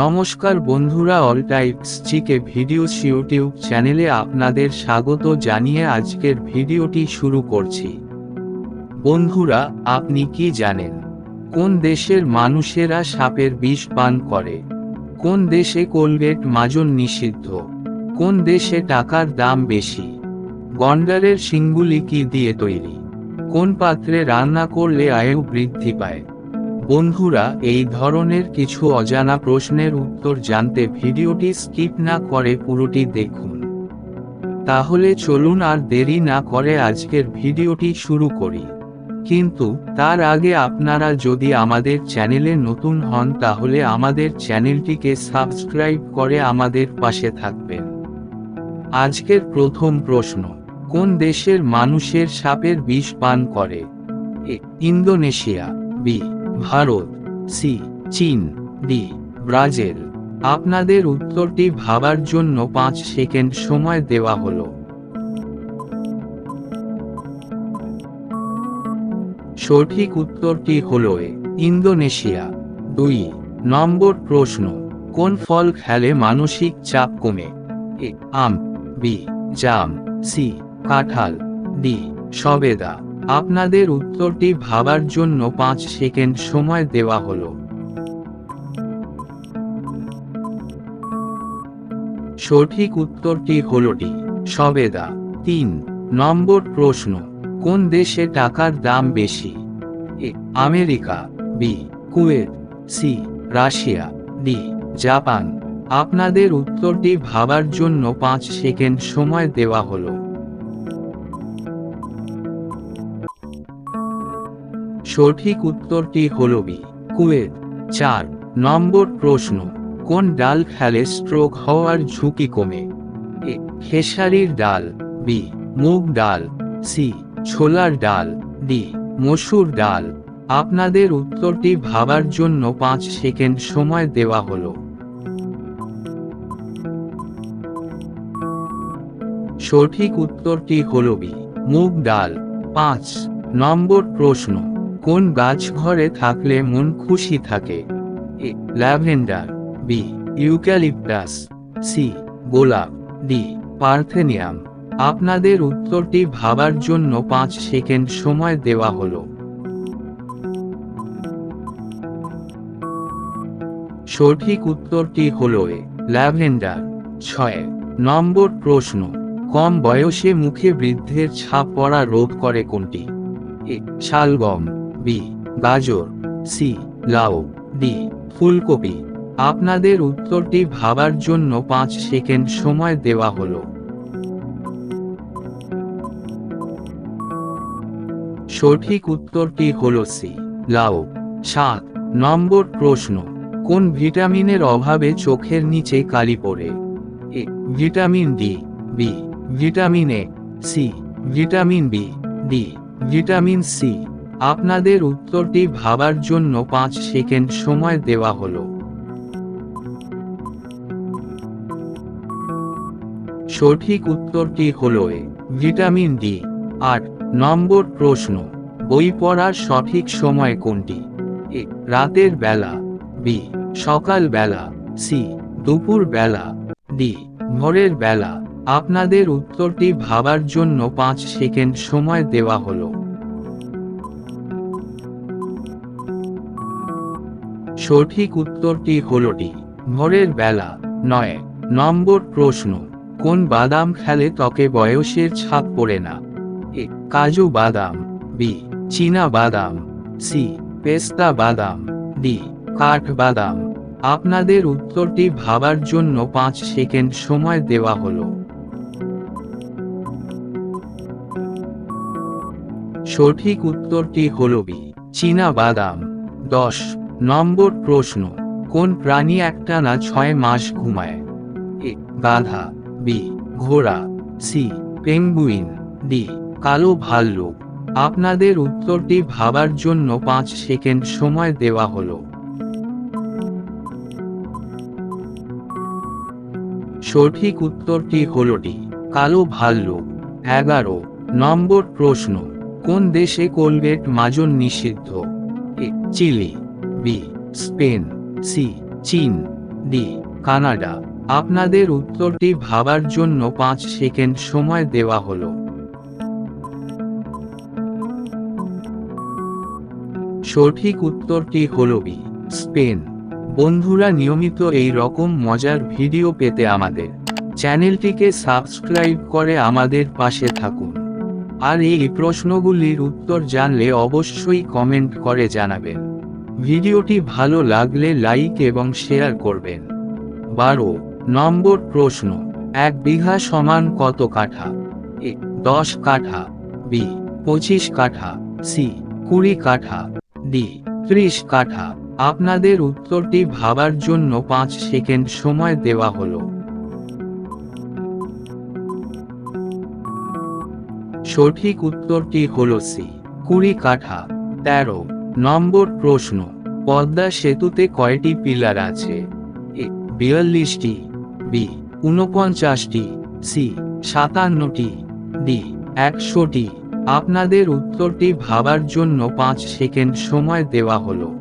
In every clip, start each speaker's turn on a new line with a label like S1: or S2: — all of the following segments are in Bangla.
S1: নমস্কার বন্ধুরা all types GK videos YouTube চ্যানেলে আপনাদের স্বাগত জানিয়ে আজকের ভিডিওটি শুরু করছি। বন্ধুরা, আপনি কি জানেন? কোন দেশের মানুষেরা সাপের বিষ পান করে? কোন দেশে কোলগেট মাজন নিষিদ্ধ? কোন দেশে টাকার দাম বেশি? গন্ডারের শিঙ্গুলি কি দিয়ে তৈরি? কোন পাত্রে রান্না করলে আয়ু বৃদ্ধি পায়? বন্ধুরা, এই ধরনের কিছু অজানা প্রশ্নের উত্তর জানতে ভিডিওটি স্কিপ না করে পুরোটি দেখুন। তাহলে চলুন আর দেরি না করে আজকের ভিডিওটি শুরু করি। কিন্তু, তার আগে আপনারা যদি আমাদের চ্যানেলে নতুন হন তাহলে আমাদের চ্যানেলটিকে সাবস্ক্রাইব করে আমাদের পাশে থাকবেন। আজকের প্রথম প্রশ্ন, কোন দেশের মানুষের সাপের বিষ পান করে? A, Indonesia, B Bharat C চীন, ডি, ব্রাজিল। আপনাদের উত্তরটি ভাবার জন্য পাঁচ সেকেন্ড সময় দেওয়া হলো। সঠিক উত্তরটি হল ইন্দোনেশিয়া। দুই, নম্বর প্রশ্ন, কোন ফল খেলে মানসিক চাপ কমে? এ, আম। বি, জাম। সি, কাঁঠাল। ডি, সবেদা। আপনাদের উত্তরটি ভাবার জন্য পাঁচ সেকেন্ড সময় দেওয়া হলো। সঠিক উত্তরটি হল ডি, সবেদা। তিন, নম্বর প্রশ্ন, কোন দেশে টাকার দাম বেশি? A, America. B, Kuwait. C, Russia. D, Japan. আপনাদের উত্তরটি ভাবার জন্য পাঁচ সেকেন্ড সময় দেওয়া হলো। সঠিক উত্তরটি হল বি। কুয়েত। চার। নম্বর প্রশ্ন। কোন ডাল খেলে স্ট্রোক হওয়ার ঝুঁকি কমে? এ। খেসারির ডাল। বি। মুগ ডাল। সি। ছোলার ডাল। ডি। মসুর ডাল। আপনাদের উত্তরটি ভাবার জন্য পাঁচ সেকেন্ড সময় দেওয়া হলো। সঠিক উত্তরটি হল বি। মুগ ডাল। পাঁচ। নম্বর প্রশ্ন। কোন গাছ ঘরে থাকলে মন খুশি থাকে? A, lavender, B, eucalyptus, C, গোলাপ, ডি, পার্থেনিয়াম। আপনাদের উত্তরটি ভাবার জন্য পাঁচ সেকেন্ড সময় দেওয়া হলো। সঠিক উত্তরটি হল এ, ল্যাভেন্ডার। ছয়, নম্বর প্রশ্ন, কম বয়সে মুখে বৃদ্ধের ছাপ পড়া রোধ করে কোনটি? এ, শালগম। বি, গাজর, সি, লাউ, ডি, ফুলকপি। আপনাদের উত্তরটি ভাবার জন্য পাঁচ সেকেন্ড সময় দেওয়া হলো। সঠিক উত্তরটি হল সি, লাউ। সাত, নম্বর প্রশ্ন, কোন ভিটামিনের অভাবে চোখের নিচে কালি পড়ে? A, vitamin D, B, vitamin A, C, vitamin B, D, vitamin C. আপনাদের উত্তরটি ভাবার জন্য পাঁচ সেকেন্ড সময় দেওয়া হলো। সঠিক উত্তরটি হল এ, ভিটামিন ডি। আট নম্বর প্রশ্ন, বই পড়ার সঠিক সময় কোনটি? এ, রাতের বেলা। বি, সকাল বেলা। সি, দুপুর বেলা। ডি, ভোরের বেলা। আপনাদের উত্তরটি ভাবার জন্য পাঁচ সেকেন্ড সময় দেওয়া হলো। সঠিক উত্তরটি হল ডি ভোরের বেলা, নয়, নম্বর প্রশ্ন, কোন বাদাম খেলে ত্বকে বয়সের ছাপ পড়ে না? এ, কাজু বাদাম, বি, চীনা বাদাম, সি, পেস্তা বাদাম, ডি, কাঠ বাদাম। আপনাদের উত্তরটি ভাবার জন্য পাঁচ সেকেন্ড সময় দেওয়া হলো। সঠিক উত্তরটি হল বি, চীনা বাদাম, দশ নম্বর প্রশ্ন, কোন প্রাণী একটানা ছয় মাস ঘুমায়? এ, গাধা, বি, ঘোড়া, সি, পেঙ্গুইন, ডি, কালো ভাল্লুক। আপনাদের উত্তরটি ভাবার জন্য পাঁচ সেকেন্ড সময় দেওয়া হলো। সঠিক উত্তরটি হল ডি, কালো ভাল্লুক। এগারো, নম্বর প্রশ্ন, কোন দেশে কোলগেট মাজন নিষিদ্ধ চিলি। বি, স্পেন, সি, চীন, ডি, কানাডা। আপনাদের উত্তরটি ভাবার জন্য পাঁচ সেকেন্ড সময় দেওয়া হলো। সঠিক উত্তরটি হল বি, স্পেন। বন্ধুরা, নিয়মিত এই রকম মজার ভিডিও পেতে আমাদের চ্যানেলটিকে সাবস্ক্রাইব করে আমাদের পাশে থাকুন। আর এই প্রশ্নগুলির উত্তর জানলে অবশ্যই কমেন্ট করে জানাবেন। ভিডিওটি ভালো লাগলে লাইক এবং শেয়ার করবেন। বারো, নম্বর প্রশ্ন, এক বিঘা সমান কত কাঠা? এ, দশ কাঠা। বি, পঁচিশ কাঠা। সি, কুড়ি কাঠা। ডি, ত্রিশ কাঠা। আপনাদের উত্তরটি ভাবার জন্য পাঁচ সেকেন্ড সময় দেওয়া হলো। সঠিক উত্তরটি হল সি, কুড়ি কাঠা। তেরো নম্বর প্রশ্ন, পদ্মা সেতুতে কয়টি পিলার আছে? এ, বিয়াল্লিশটি, বি, ঊনপঞ্চাশটি, সি, সাতান্নটি, ডি, একশোটি। আপনাদের উত্তরটি ভাবার জন্য পাঁচ সেকেন্ড সময় দেওয়া হলো।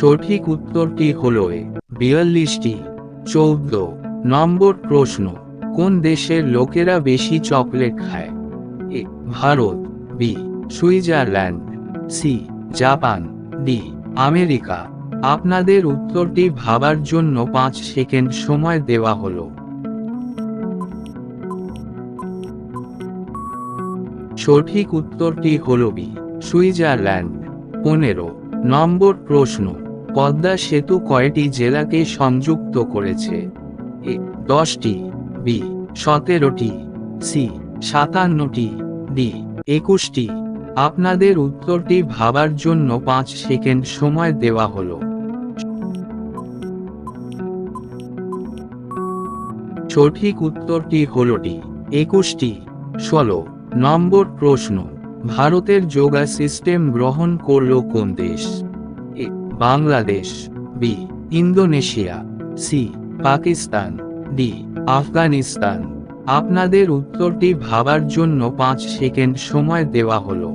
S1: সঠিক উত্তরটি হল এ, বিয়াল্লিশটি। চৌদ্দ, নম্বর প্রশ্ন, কোন দেশের লোকেরা বেশি চকলেট খায়? Bharat, B, Switzerland, C, Japan, D, America. আপনাদের উত্তরটি ভাবার জন্য পাঁচ সেকেন্ড সময় দেওয়া হলো। সঠিক উত্তরটি হল বি, সুইজারল্যান্ড। পনেরো, নম্বর প্রশ্ন, পদ্মা সেতু কয়টি জেলাকে সংযুক্ত করেছে? এ, দশটি, বি, সতেরোটি, সি, সাতান্নটি ডি একুশটি। আপনাদের উত্তরটি ভাবার জন্য পাঁচ সেকেন্ড সময় দেওয়া হলো। সঠিক উত্তরটি হল ডি। একুশটি। ষোলো। নম্বর প্রশ্ন। ভারতের যোগা সিস্টেম গ্রহণ করল কোন দেশ? A. Bangladesh. B. Indonesia. C. Pakistan. D. Afghanistan. আপনাদের উত্তরটি ভাবার জন্য পাঁচ সেকেন্ড সময় দেওয়া হলো।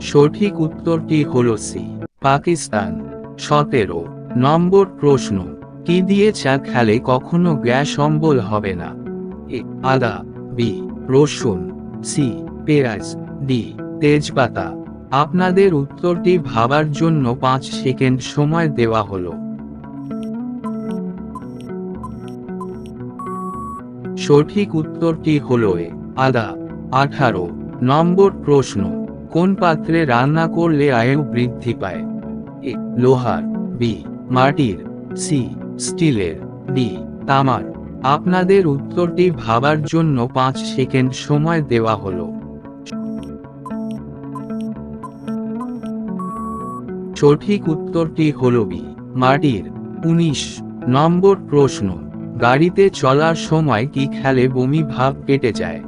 S1: সঠিক উত্তরটি হল সি, পাকিস্তান। সতেরো, নম্বর প্রশ্ন, কি দিয়ে চা খেলে কখনো গ্যাস অম্বল হবে না? এ, আদা, বি, রসুন, সি, পেঁয়াজ, ডি, তেজপাতা। আপনাদের উত্তরটি ভাবার জন্য পাঁচ সেকেন্ড সময় দেওয়া হলো। সঠিক উত্তরটি হল এ, আদা। আঠারো, নম্বর প্রশ্ন, কোন পাত্রে রান্না করলে আয়ু বৃদ্ধি পায়? এ, লোহার, বি, মাটির, সি, স্টিলের, ডি, তামার। আপনাদের উত্তরটি ভাবার জন্য পাঁচ সেকেন্ড সময় দেওয়া হলো। সঠিক উত্তরটি হল বি, মাটির। উনিশ, নম্বর প্রশ্ন গাড়িতে চলার সময় কি খেলে বমি ভাব কেটে যায়?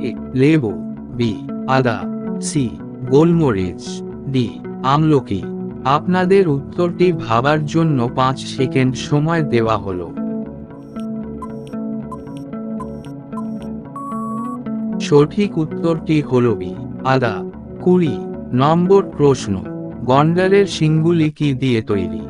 S1: এ, লেবু, বি, আদা, সি, গোলমরিচ, ডি, আমলকি। আপনাদের উত্তরটি ভাবার জন্য পাঁচ সেকেন্ড সময় দেওয়া হলো। সঠিক উত্তরটি হল বি, আদা। কুড়ি, নম্বর প্রশ্ন, গন্ডারের শিংগুলি কি দিয়ে তৈরি?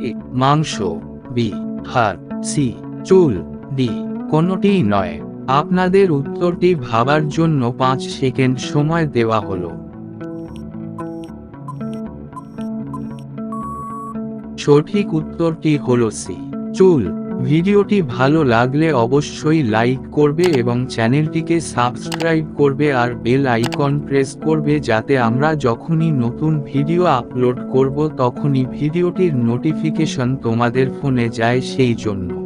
S1: এ, মাংস, বি, হাড়, সি চুল ডি কোনোটিই নয়। আপনাদের উত্তরটি ভাবার জন্য পাঁচ সেকেন্ড সময় দেওয়া হলো। সঠিক উত্তরটি হল সি। চুল, ভিডিওটি ভালো লাগলে অবশ্যই লাইক করবে এবং চ্যানেলটিকে সাবস্ক্রাইব করবে আর বেল আইকন প্রেস করবে যাতে আমরা যখনই নতুন ভিডিও আপলোড করব তখনই ভিডিওটির নোটিফিকেশন তোমাদের ফোনে যায় সেই জন্য।